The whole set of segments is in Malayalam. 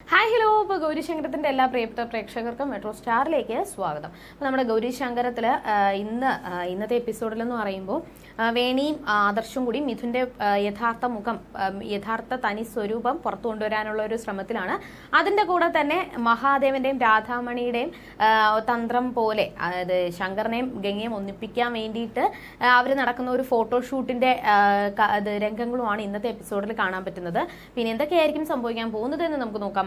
ഹായ് ഹലോ ഇപ്പോൾ ഗൗരിശങ്കരത്തിന്റെ എല്ലാ പ്രിയപ്പെട്ട പ്രേക്ഷകർക്കും മെട്രോ സ്റ്റാറിലേക്ക് സ്വാഗതം. അപ്പോൾ നമ്മുടെ ഗൗരിശങ്കരത്തിൽ ഇന്ന് ഇന്നത്തെ എപ്പിസോഡിൽ എന്ന് പറയുമ്പോൾ വേണിയും ആദർശവും ആദർശും കൂടി മിഥുന്റെ യഥാർത്ഥ മുഖം യഥാർത്ഥ തനി സ്വരൂപം പുറത്തു കൊണ്ടുവരാനുള്ള ഒരു ശ്രമത്തിലാണ്. അതിന്റെ കൂടെ തന്നെ മഹാദേവന്റെയും രാധാമണിയുടെയും തന്ത്രം പോലെ അതായത് ശങ്കറിനെയും ഗംഗയും ഒന്നിപ്പിക്കാൻ വേണ്ടിയിട്ട് അവർ നടക്കുന്ന ഒരു ഫോട്ടോഷൂട്ടിന്റെ രംഗങ്ങളുമാണ് ഇന്നത്തെ എപ്പിസോഡിൽ കാണാൻ പറ്റുന്നത്. പിന്നെ എന്തൊക്കെയായിരിക്കും സംഭവിക്കാൻ പോകുന്നത് എന്ന് നമുക്ക് നോക്കാം.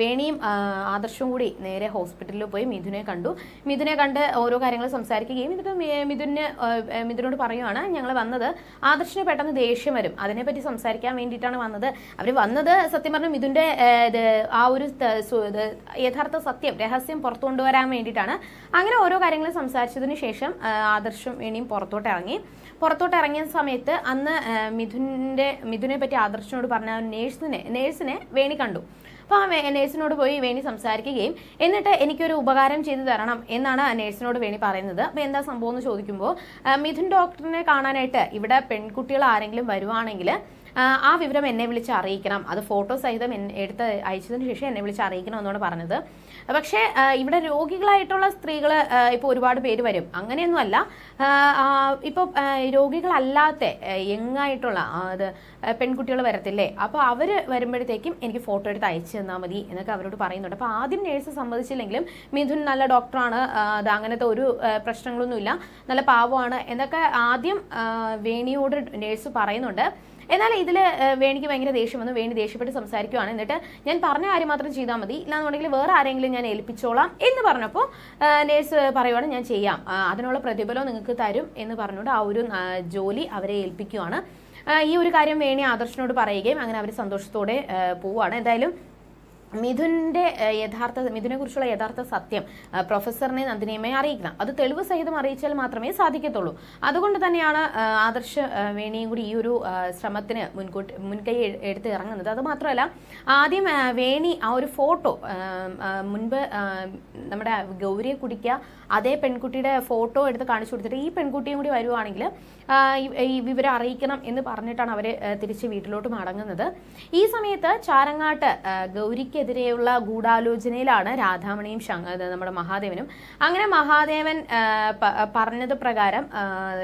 വേണിയും ആദർശവും കൂടി നേരെ ഹോസ്പിറ്റലിൽ പോയി മിഥുനെ കണ്ടു. മിഥുനെ കണ്ട് ഓരോ കാര്യങ്ങൾ സംസാരിക്കുകയും എന്നിട്ട് മിഥുന് മിഥുനോട് പറയുവാണ് ഞങ്ങൾ വന്നത് ആദർശിന് പെട്ടെന്ന് ദേഷ്യം വരും. അതിനെപ്പറ്റി സംസാരിക്കാൻ വേണ്ടിയിട്ടാണ് വന്നത്. അവർ വന്നത് സത്യം പറഞ്ഞാൽ മിഥുന്റെ ആ, ഒരു യഥാർത്ഥ സത്യം രഹസ്യം പുറത്തു കൊണ്ടുവരാൻ വേണ്ടിയിട്ടാണ്. അങ്ങനെ ഓരോ കാര്യങ്ങൾ സംസാരിച്ചതിന് ശേഷം ആദർശം വേണിയും പുറത്തോട്ട് ഇറങ്ങി പുറത്തോട്ട് ഇറങ്ങിയ സമയത്ത് അന്ന് മിഥുന്റെ മിഥുനെ പറ്റി ആദർശിനോട് പറഞ്ഞ നേഴ്സിനെ നേഴ്സിനെ വേണി കണ്ടു. അപ്പോൾ ആ നേഴ്സിനോട് പോയി വേണി സംസാരിക്കുകയും എന്നിട്ട് എനിക്കൊരു ഉപകാരം ചെയ്തു തരണം എന്നാണ് നേഴ്സിനോട് വേണി പറയുന്നത്. അപ്പോൾ എന്താ സംഭവം എന്ന് ചോദിക്കുമ്പോൾ മിഥുൻ ഡോക്ടറിനെ കാണാനായിട്ട് ഇവിടെ പെൺകുട്ടികൾ ആരെങ്കിലും വരുവാണെങ്കിൽ ആ, വിവരം എന്നെ വിളിച്ച് അറിയിക്കണം. അത് ഫോട്ടോ സഹിതം എടുത്ത് അയച്ചതിന് ശേഷം എന്നെ വിളിച്ച് അറിയിക്കണം എന്നാണ് പറഞ്ഞത്. പക്ഷേ ഇവിടെ രോഗികളായിട്ടുള്ള സ്ത്രീകൾ ഇപ്പോൾ ഒരുപാട് പേര് വരും. അങ്ങനെയൊന്നുമല്ല. ഇപ്പോൾ രോഗികളല്ലാത്ത യങ്ങായിട്ടുള്ള അത് പെൺകുട്ടികൾ വരത്തില്ലേ? അപ്പോൾ അവർ വരുമ്പോഴത്തേക്കും എനിക്ക് ഫോട്ടോ എടുത്ത് അയച്ചു തന്നാൽ മതി എന്നൊക്കെ അവരോട് പറയുന്നുണ്ട്. അപ്പോൾ ആദ്യം നേഴ്സ് സമ്മതിച്ചില്ലെങ്കിലും മിഥുൻ നല്ല ഡോക്ടറാണ് അത് അങ്ങനത്തെ ഒരു പ്രശ്നങ്ങളൊന്നുമില്ല. നല്ല പാവമാണ് എന്നൊക്കെ ആദ്യം വേണിയോട് നേഴ്സ് പറയുന്നുണ്ട്. എന്നാൽ ഇതിൽ വേണിക്ക് ഭയങ്കര ദേഷ്യം വന്നു. വേണി ദേഷ്യപ്പെട്ട് സംസാരിക്കുവാണ്. എന്നിട്ട് ഞാൻ പറഞ്ഞ കാര്യം മാത്രം ചെയ്താൽ മതി. ഇല്ലാന്നുണ്ടെങ്കിൽ വേറെ ആരെങ്കിലും ഞാൻ ഏൽപ്പിച്ചോളാം എന്ന് പറഞ്ഞപ്പോൾ നേഴ്സ് പറയുവാണ് ഞാൻ ചെയ്യാം. അതിനുള്ള പ്രതിഫലം നിങ്ങൾക്ക് തരും എന്ന് പറഞ്ഞുകൊണ്ട് ആ ഒരു ജോലി അവരെ ഏൽപ്പിക്കുവാണ്. ഈ ഒരു കാര്യം വേണി ആദർശനോട് പറയുകയും അങ്ങനെ അവർ സന്തോഷത്തോടെ പോവുകയാണ് എന്തായാലും മിഥുന്റെ ഏഹ്, യഥാർത്ഥ മിഥുനെ കുറിച്ചുള്ള യഥാർത്ഥ സത്യം പ്രൊഫസറിനെ നന്ദിനിയമ്മയെ അറിയിക്കണം. അത് തെളിവ് സഹിതം അറിയിച്ചാൽ മാത്രമേ സാധിക്കത്തുള്ളൂ. അതുകൊണ്ട് തന്നെയാണ് ആദർശ വേണിയും കൂടി ഈ ഒരു ശ്രമത്തിന് മുൻകൂട്ടി മുൻകൈ എടുത്ത് ഇറങ്ങുന്നത്. അത് മാത്രമല്ല ആദ്യം വേണി ആ ഒരു ഫോട്ടോ മുൻപ് നമ്മുടെ ഗൗരിയെ കുടിക്കുക അതേ പെൺകുട്ടിയുടെ ഫോട്ടോ എടുത്ത് കാണിച്ചു കൊടുത്തിട്ട് ഈ പെൺകുട്ടിയും കൂടി വരുവാണെങ്കിൽ ഈ വിവരം അറിയിക്കണം എന്ന് പറഞ്ഞിട്ടാണ് അവർ തിരിച്ച് വീട്ടിലോട്ട് മടങ്ങുന്നത്. ഈ സമയത്ത് ചാരങ്ങാട്ട് ആ, ഗൗരിക്കെതിരെയുള്ള ഗൂഢാലോചനയിലാണ് രാധാമണിയും നമ്മുടെ മഹാദേവനും. അങ്ങനെ മഹാദേവൻ പറഞ്ഞത് പ്രകാരം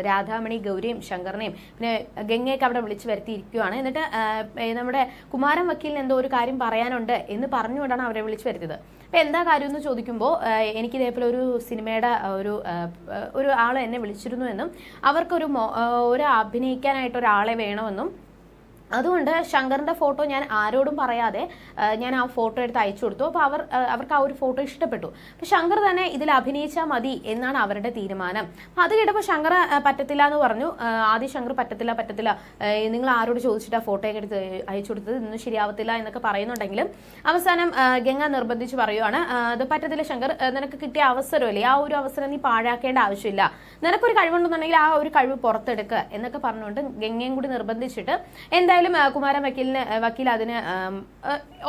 രാധാമണി ഗൗരിയും ശങ്കറിനെയും പിന്നെ ഗംഗയൊക്കെ അവിടെ വിളിച്ചു വരുത്തിയിരിക്കുകയാണ്. എന്നിട്ട് നമ്മുടെ കുമാരൻ വക്കീലിന് എന്തോ ഒരു കാര്യം പറയാനുണ്ട് എന്ന് പറഞ്ഞുകൊണ്ടാണ് അവരെ വിളിച്ചു വരുത്തിയത്. അപ്പൊ എന്താ കാര്യം എന്ന് ചോദിക്കുമ്പോൾ എനിക്ക് ഇതേപോലെ ഒരു സിനിമയുടെ ഒരു ഒരു ആൾ എന്നെ വിളിച്ചിരുന്നു എന്നും അവർക്കൊരു ഒരു അഭിനയിക്കാനായിട്ട് ഒരാളെ വേണമെന്നും അതുകൊണ്ട് ശങ്കറിന്റെ ഫോട്ടോ ഞാൻ ആരോടും പറയാതെ ഞാൻ ആ ഫോട്ടോ എടുത്ത് അയച്ചു കൊടുത്തു. അപ്പോൾ അവർ അവർക്ക് ആ ഒരു ഫോട്ടോ ഇഷ്ടപ്പെട്ടു. അപ്പോൾ ശങ്കർ തന്നെ ഇതിൽ അഭിനയിച്ചാൽ മതി എന്നാണ് അവരുടെ തീരുമാനം. അത് കേട്ടപ്പോൾ ശങ്കർ പറ്റത്തില്ല എന്ന് പറഞ്ഞു. ആദ്യം ശങ്കർ പറ്റത്തില്ല പറ്റത്തില്ല. നിങ്ങൾ ആരോട് ചോദിച്ചിട്ട് ആ ഫോട്ടോ എടുത്ത് അയച്ചു കൊടുത്തത്? ഇന്നും ശരിയാവത്തില്ല എന്നൊക്കെ പറയുന്നുണ്ടെങ്കിലും അവസാനം ഗംഗ നിർബന്ധിച്ച് പറയുവാണ് അത് പറ്റത്തില്ല ശങ്കർ. നിനക്ക് കിട്ടിയ അവസരമല്ലേ? ആ ഒരു അവസരം നീ പാഴാക്കേണ്ട ആവശ്യമില്ല. നിനക്കൊരു കഴിവുണ്ടെന്നുണ്ടെങ്കിൽ ആ ഒരു കഴിവ് പുറത്തെടുക്കുക എന്നൊക്കെ പറഞ്ഞുകൊണ്ട് ഗംഗയും കൂടി നിർബന്ധിച്ചിട്ട് എന്തായാലും കുമാരൻ വക്കീലിന് വക്കീൽ അതിന്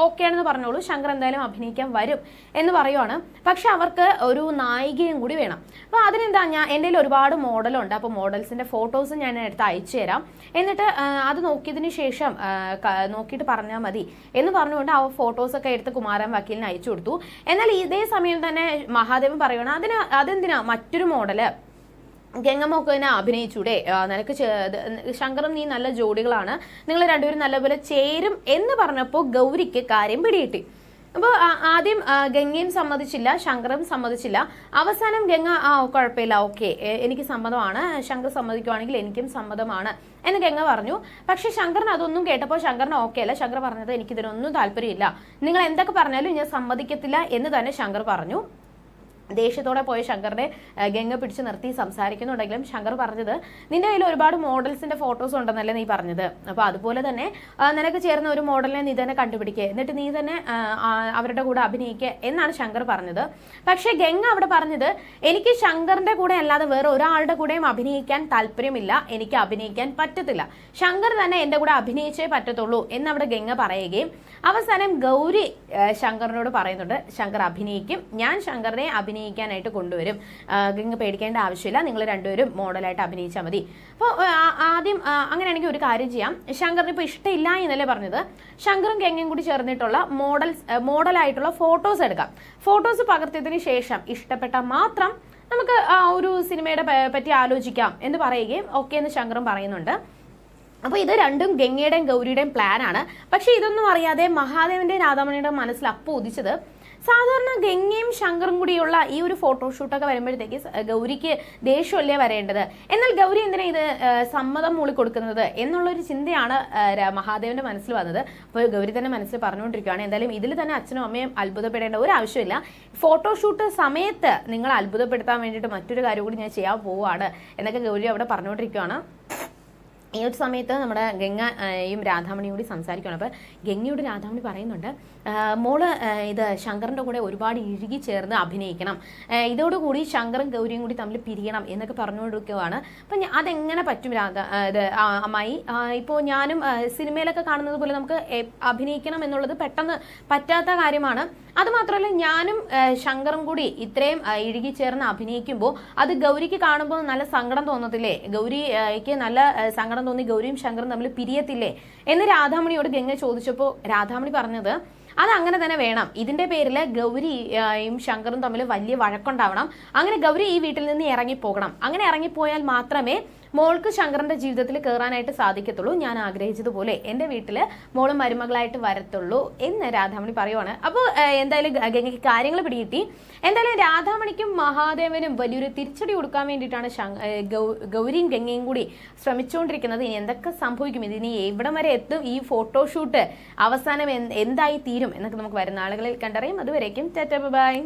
ഓക്കെ ആണെന്ന് പറഞ്ഞോളൂ. ശങ്കർ എന്തായാലും അഭിനയിക്കാൻ വരും എന്ന് പറയുവാണ്. പക്ഷെ അവർക്ക് ഒരു നായികയും കൂടി വേണം. അപ്പോൾ അതിനെന്താ ഞാൻ എന്റെ ഒരുപാട് മോഡലുണ്ട്. അപ്പോൾ മോഡൽസിന്റെ ഫോട്ടോസ് ഞാൻ എടുത്ത് അയച്ചു തരാം. എന്നിട്ട് അത് നോക്കിയതിന് ശേഷം നോക്കിയിട്ട് പറഞ്ഞാൽ മതി എന്ന് പറഞ്ഞുകൊണ്ട് ആ ഫോട്ടോസ് ഒക്കെ എടുത്ത് കുമാരൻ വക്കീലിന് അയച്ചു കൊടുത്തു. എന്നാൽ ഇതേ സമയം തന്നെ മഹാദേവൻ പറയുകയാണ് അതിന് അതെന്തിനാ മറ്റൊരു മോഡൽ? ഗംഗമൊക്കെ തന്നെ അഭിനയിച്ചൂടെ നിനക്ക് ശങ്കറും നീ നല്ല ജോഡികളാണ്. നിങ്ങൾ രണ്ടുപേരും നല്ലപോലെ ചേരും എന്ന് പറഞ്ഞപ്പോൾ ഗൗരിക്ക് കാര്യം പിടികിട്ടി. അപ്പോൾ ആദ്യം ഗംഗയും സമ്മതിച്ചില്ല ശങ്കറും സമ്മതിച്ചില്ല. അവസാനം ഗംഗ ആ കുഴപ്പമില്ല ഓക്കെ. എനിക്ക് സമ്മതമാണ്. ശങ്കർ സമ്മതിക്കുവാണെങ്കിൽ എനിക്കും സമ്മതമാണ് എന്ന് ഗംഗ പറഞ്ഞു. പക്ഷെ ശങ്കറിന് അതൊന്നും കേട്ടപ്പോൾ ശങ്കറിന് ഓക്കെ അല്ല. ശങ്കർ പറഞ്ഞത് എനിക്കിതിനൊന്നും താല്പര്യമില്ല. നിങ്ങൾ എന്തൊക്കെ പറഞ്ഞാലും ഞാൻ സമ്മതിക്കത്തില്ല എന്ന് തന്നെ ശങ്കർ പറഞ്ഞു. ദേഷ്യത്തോടെ പോയ ശങ്കറിനെ ഗംഗ പിടിച്ച് നിർത്തി സംസാരിക്കുന്നുണ്ടെങ്കിലും ശങ്കർ പറഞ്ഞത് നിന്റെ കയ്യിൽ ഒരുപാട് മോഡൽസിന്റെ ഫോട്ടോസ് ഉണ്ടെന്നല്ലേ നീ പറഞ്ഞത്. അപ്പൊ അതുപോലെ തന്നെ നിനക്ക് ചേർന്ന ഒരു മോഡലിനെ നീ തന്നെ കണ്ടുപിടിക്കുക എന്നിട്ട് നീ തന്നെ അവരുടെ കൂടെ അഭിനയിക്കുക എന്നാണ് ശങ്കർ പറഞ്ഞത്. പക്ഷേ ഗംഗ അവിടെ പറഞ്ഞത് എനിക്ക് ശങ്കറിന്റെ കൂടെ അല്ലാതെ വേറെ ഒരാളുടെ കൂടെയും അഭിനയിക്കാൻ താല്പര്യമില്ല. എനിക്ക് അഭിനയിക്കാൻ പറ്റത്തില്ല. ശങ്കർ തന്നെ എന്റെ കൂടെ അഭിനയിച്ചേ പറ്റത്തുള്ളൂ എന്ന് അവിടെ ഗംഗ പറയുകയും അവസാനം ഗൗരി ശങ്കറിനോട് പറയുന്നുണ്ട് ശങ്കർ അഭിനയിക്കും. ഞാൻ ശങ്കറിനെ അഭിനയിക്കും. അഭിനയിക്കാനായിട്ട് കൊണ്ടുവരും. നിങ്ങൾ പേടിക്കേണ്ട ആവശ്യമില്ല. നിങ്ങൾ രണ്ടുപേരും മോഡലായിട്ട് അഭിനയിച്ചാൽ മതി. അപ്പോൾ ആദ്യം അങ്ങനെയാണെങ്കിൽ ഒരു കാര്യം ചെയ്യാം. ശങ്കറിന് ഇപ്പോൾ ഇഷ്ടമില്ല എന്നല്ലേ പറഞ്ഞത്? ശങ്കറും ഗംഗയും കൂടി ചേർന്നിട്ടുള്ള മോഡൽ മോഡലായിട്ടുള്ള ഫോട്ടോസ് എടുക്കാം. ഫോട്ടോസ് പകർത്തിയതിന് ശേഷം ഇഷ്ടപ്പെട്ട മാത്രം നമുക്ക് ആ ഒരു സിനിമയുടെ പറ്റി ആലോചിക്കാം എന്ന് പറയുകയും ഓക്കെ എന്ന് ശങ്കറും പറയുന്നുണ്ട്. അപ്പോൾ ഇത് രണ്ടും ഗംഗയുടെയും ഗൗരിയുടെയും പ്ലാനാണ് പക്ഷേ ഇതൊന്നും അറിയാതെ മഹാദേവന്റെ രാധാമണിയുടെയും മനസ്സിൽ അപ്പോൾ ഉദിച്ചത് സാധാരണ ഗംഗയും ശങ്കറും കൂടിയുള്ള ഈ ഒരു ഫോട്ടോഷൂട്ടൊക്കെ വരുമ്പോഴത്തേക്ക് ഗൗരിക്ക് ദേഷ്യമല്ലേ വരേണ്ടത്? എന്നാൽ ഗൗരി എന്തിനാ ഇത് സമ്മതം മൂളി കൊടുക്കുന്നത് എന്നുള്ളൊരു ചിന്തയാണ് മഹാദേവന്റെ മനസ്സിൽ വന്നത്. അപ്പോൾ ഗൗരി തന്നെ മനസ്സിൽ പറഞ്ഞുകൊണ്ടിരിക്കുകയാണ് എന്തായാലും ഇതിൽ തന്നെ അച്ഛനും അമ്മയും അത്ഭുതപ്പെടേണ്ട ഒരു ആവശ്യമില്ല. ഫോട്ടോഷൂട്ട് സമയത്ത് നിങ്ങൾ അത്ഭുതപ്പെടുത്താൻ വേണ്ടിയിട്ട് മറ്റൊരു കാര്യം കൂടി ഞാൻ ചെയ്യാൻ പോവുകയാണ് എന്നൊക്കെ ഗൗരി അവിടെ പറഞ്ഞുകൊണ്ടിരിക്കുകയാണ്. ഈ ഒരു സമയത്ത് നമ്മുടെ ഗംഗയും രാധാമണിയും കൂടി സംസാരിക്കുകയാണ്. അപ്പോൾ ഗംഗയോട് രാധാമണി പറയുന്നുണ്ട് മോൾ ഇത് ശങ്കറിന്റെ കൂടെ ഒരുപാട് ഇഴുകി ചേർന്ന് അഭിനയിക്കണം. ഇതോടുകൂടി ശങ്കറും ഗൗരിയും കൂടി തമ്മിൽ പിരിയണം എന്നൊക്കെ പറഞ്ഞുകൊടുക്കുകയാണ് അപ്പം അതെങ്ങനെ പറ്റും രാധ ഇത് അമ്മായി? ഇപ്പോൾ ഞാനും സിനിമയിലൊക്കെ കാണുന്നത് പോലെ നമുക്ക് അഭിനയിക്കണം എന്നുള്ളത് പെട്ടെന്ന് പറ്റാത്ത കാര്യമാണ്. അതുമാത്രമല്ല ഞാനും ശങ്കറും കൂടി ഇത്രയും ഇഴുകി ചേർന്ന് അഭിനയിക്കുമ്പോൾ അത് ഗൗരിക്ക് കാണുമ്പോൾ നല്ല സങ്കടം തോന്നത്തില്ലേ? ഗൗരിക്ക് നല്ല സങ്കടം തോന്നി ഗൗരിയും ശങ്കറും തമ്മിൽ പിരിയത്തില്ലേ? എന്ന് രാധാമണിയോട് ഗംഗ ചോദിച്ചപ്പോൾ രാധാമണി പറഞ്ഞത് അത് അങ്ങനെ തന്നെ വേണം. ഇതിന്റെ പേരിൽ ഗൗരിയും ശങ്കറും തമ്മിൽ വലിയ വഴക്കുണ്ടാവണം. അങ്ങനെ ഗൗരി ഈ വീട്ടിൽ നിന്ന് ഇറങ്ങിപ്പോകണം. അങ്ങനെ ഇറങ്ങിപ്പോയാൽ മാത്രമേ മോൾക്ക് ശങ്കറിന്റെ ജീവിതത്തിൽ കയറാനായിട്ട് സാധിക്കത്തുള്ളൂ. ഞാൻ ആഗ്രഹിച്ചതുപോലെ എന്റെ വീട്ടിൽ മോൾ മരുമകളായിട്ട് വരത്തുള്ളൂ എന്ന് രാധാമണി പറയുവാണ്. അപ്പോൾ എന്തായാലും ഗംഗയ്ക്ക് കാര്യങ്ങൾ പിടികിട്ടി. എന്തായാലും രാധാമണിക്കും മഹാദേവനും വലിയൊരു തിരിച്ചടി കൊടുക്കാൻ വേണ്ടിയിട്ടാണ് ഗൗരിയും ഗംഗയും കൂടി ശ്രമിച്ചുകൊണ്ടിരിക്കുന്നത്. ഇനി എന്തൊക്കെ സംഭവിക്കും? ഇതിനി എവിടം വരെ എത്തും? ഈ ഫോട്ടോഷൂട്ട് അവസാനം എന്തായി തീരും? എന്നൊക്കെ നമുക്ക് വരുന്ന ആളുകളിൽ കണ്ടറിയാം. അതുവരേക്കും ബൈ.